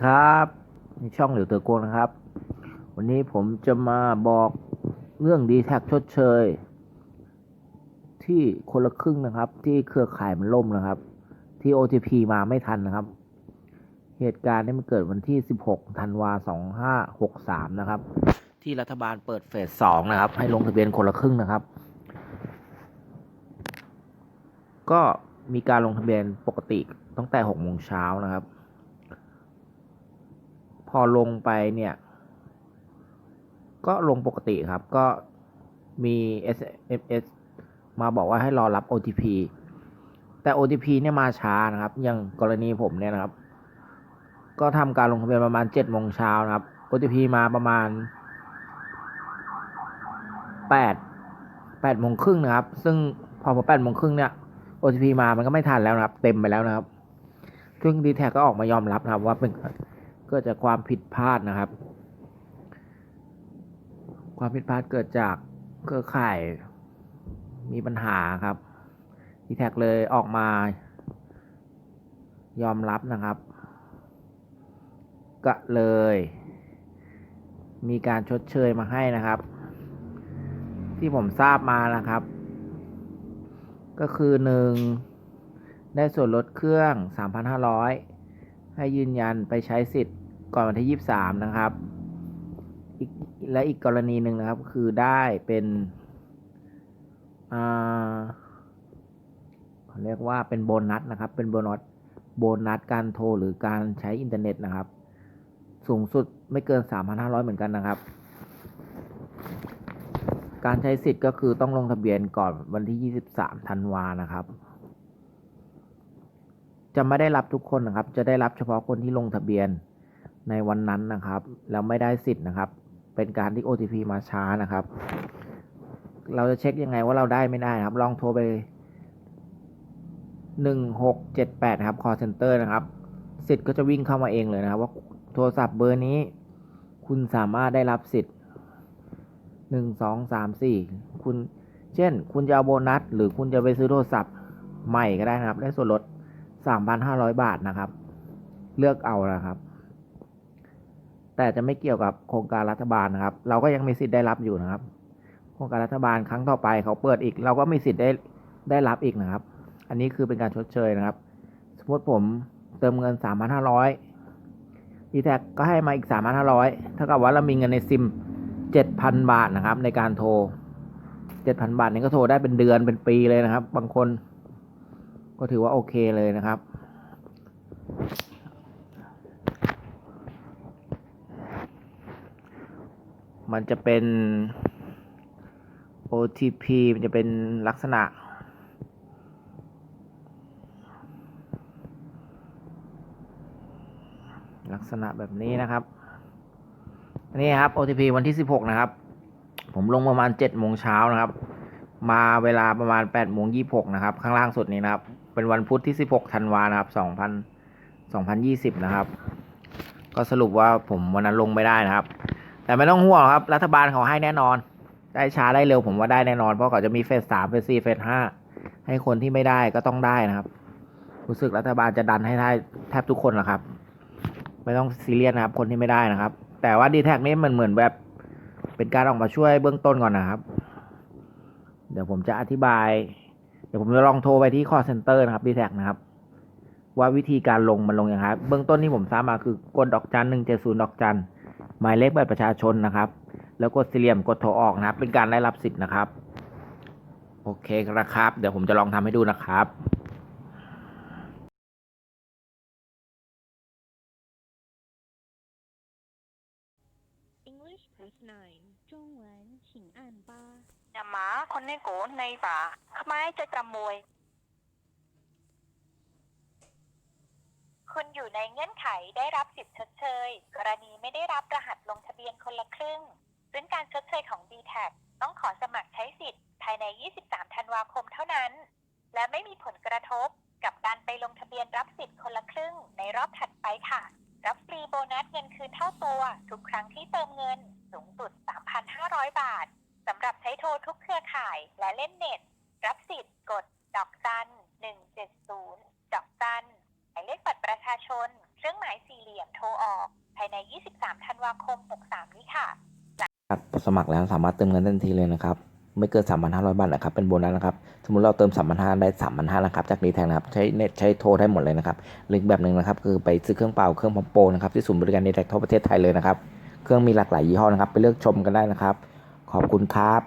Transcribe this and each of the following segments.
ครับนี่ช่องเหลียวเตอโกงนะครับ วันนี้ผมจะมาบอกเรื่องดีแท็กชดเชย ที่คนละครึ่งนะครับ ที่เครือข่ายมันล่มนะครับ ที่ OTP มาไม่ทันนะครับ เหตุการณ์นี้มันเกิดวันที่ 16 ธันวา 2563 นะครับ ที่รัฐบาลเปิดเฟส 2 นะครับ ให้ลงทะเบียนคนละครึ่งนะครับ ก็มีการลงทะเบียนปกติตั้งแต่6โมงเช้านะครับ พอลงไปเนี่ย ก็ลงปกติครับก็มี SMS มาบอกว่าให้รอรับ OTP แต่ OTP เนี่ยมาช้านะครับ อย่างกรณีผมเนี่ยนะครับ ก็ทำการลงทะเบียนประมาณ7โมงเช้านะครับ OTP มาประมาณ 8 8โมงครึ่งนะครับ ซึ่งพอพอ8โมงครึ่งเนี่ย OTP มามันก็ไม่ทันแล้วนะครับ เต็มไปแล้วนะครับ ซึ่ง d t แท็ก็ออกมายอมรับนะครับว่าเป็น เกิดจากความผิดพลาดนะครับ ความผิดพลาดเกิดจากเครือข่ายมีปัญหาครับ d t แท็กเลยออกมายอมรับนะครับ ก็เลย มีการชดเชยมาให้นะครับ ที่ผมทราบมานะครับ ก็คือหนึ่งได้ส่วนลดเครื่อง 3,500 ให้ยืนยันไปใช้สิทธิ์ ก่อนวันที่23นะครับ และอีกกรณีหนึ่งนะครับ คือได้เป็นเขาเรียกว่าเป็นโบนัสนะครับ เป็นโบนัสโบนัสการโทรหรือการใช้อินเทอร์เน็ตนะครับ สูงสุดไม่เกิน 3,500 เหมือนกันนะครับ การใช้สิทธิ์ก็คือต้องลงทะเบียนก่อนวันที่ 23 ธันวานะครับ จะไม่ได้รับทุกคนนะครับ จะได้รับเฉพาะคนที่ลงทะเบียน ในวันนั้นนะครับ แล้วไม่ได้สิทธิ์นะครับ เป็นการที่ OTP มาช้านะครับ เราจะเช็คยังไงว่าเราได้ไม่ได้นะครับ ลองโทรไป 1678ครับ call center นะครับสิทธิ์ก็จะวิ่งเข้ามาเองเลยนะครับ ว่าโทรศัพท์เบอร์นี้ คุณสามารถได้รับสิทธิ์หนึ่งสองสามสี่คุณ เช่น คุณจะเอาโบนัส หรือคุณจะไปซื้อโทรศัพท์ใหม่ก็ได้นะครับ ได้ส่วนลดสามพันห้าร้อยบาทนะครับ เลือกเอานะครับ แต่จะไม่เกี่ยวกับโครงการรัฐบาลนะครับ เราก็ยังมีสิทธิ์ได้รับอยู่นะครับ โครงการรัฐบาลครั้งต่อไปเขาเปิดอีก เราก็มีสิทธิ์ได้ได้รับอีกนะครับ อันนี้คือเป็นการชดเชยนะครับ สมมติผมเติมเงินสามพันห้าร้อยดีแท็กก็ให้มาอีกสามพันห้าร้อยเท่ากับว่าเรามีเงินในซิมเจ็ดพันบาทนะครับ ในการโทรเจ็ดพันบาทนี้ก็โทรได้เป็นเดือนเป็นปีเลยนะครับ บางคนก็ถือว่าโอเคเลยนะครับ มันจะเป็น OTP มันจะเป็นลักษณะ ลักษณะแบบนี้นะครับนี่ครับ OTP วันที่ 16 นะครับ ผมลงประมาณ7โมงเช้านะครับ มาเวลาประมาณ8โมง26 นะครับ ข้างล่างสุดนี้นะครับ เป็นวันพุธที่ 16 ธันวานะครับ 2,000 2020 นะครับ ก็สรุปว่าผมวันนั้นลงไม่ได้นะครับ แต่ไม่ต้องห่วงครับ รัฐบาลเขาให้แน่นอน ได้ช้าได้เร็วผมว่าได้แน่นอน เพราะเขาจะมีเฟสสามเฟสสี่เฟสห้าให้คนที่ไม่ได้ก็ต้องได้นะครับ รู้สึกรัฐบาลจะดันให้ได้แทบทุกคนแหละครับ ไม่ต้องซีเรียสนะครับ คนที่ไม่ได้นะครับ แต่ว่าดีแท็กนี่มันเหมือนแบบ เป็นการออกมาช่วยเบื้องต้นก่อนนะครับ เดี๋ยวผมจะอธิบาย เดี๋ยวผมจะลองโทรไปที่ call center นะครับดีแท็กนะครับว่าวิธีการลงมันลงยังไงครับ เบื้องต้นที่ผมทราบมาคือกดดอกจันหนึ่งเจ็ดศูนย์ดอกจัน หมายเลขบัตรประชาชนนะครับ แล้วกดสี่เหลี่ยมกดโทรออกนะครับ เป็นการได้รับสิทธิ์นะครับ โอเคครับ เดี๋ยวผมจะลองทำให้ดูนะครับหมาคนในโกในป่าขมายจะจำมวยคุณอยู่ในเงื่อนไขได้รับ สิทธิ์ชดเชย กรณีไม่ได้รับรหัสลงทะเบียนคนละครึ่ง ซึ่งการชดเชยของ d t แทต้องขอสมัครใช้สิทธิ์ภายใน 23 ธันวาคมเท่านั้น และไม่มีผลกระทบกับการไปลงทะเบียนรับสิทธิ์คนละครึ่งในรอบถัดไปค่ะ รับฟรีโบนัสเงินคืนเท่าตัว ทุกครั้งที่เติมเงิน สูงสุด 3,500 บาทสำหรับใช้โทรทุกเครือข่ายและเล่นเน็ต รับสิทธิ์กด ดอกจัน170 ดอกจันหมายเลขบัตรประชาชน เครื่องหมายสี่เหลี่ยมโทรออก ภายใน 23 ธันวาคม 63 นี้ค่ะ สมัครแล้วสามารถเติมเงินทันทีเลยนะครับ ไม่เกิน 3,500 บาทนะครับ เป็นโบนัสนะครับ สมมติเราเติม 3,500 ได้ 3,500นะครับ จากดีแทงนะครับ ใช้เน็ตใช้โทรได้หมดเลยนะครับหรือแบบหนึ่งนะครับ คือไปซื้อเครื่องเป่า เครื่องพอมโปนะครับ ที่ศูนย์บริการดีแททั่วประเทศไทยเลยนะครับ เครื่องมีหลากหลายยี่ห้อนะครับ ไปเลือกชมกันได้นะครับ ขอบคุณครับ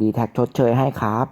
ดีแท็ชดเชยให้ครับ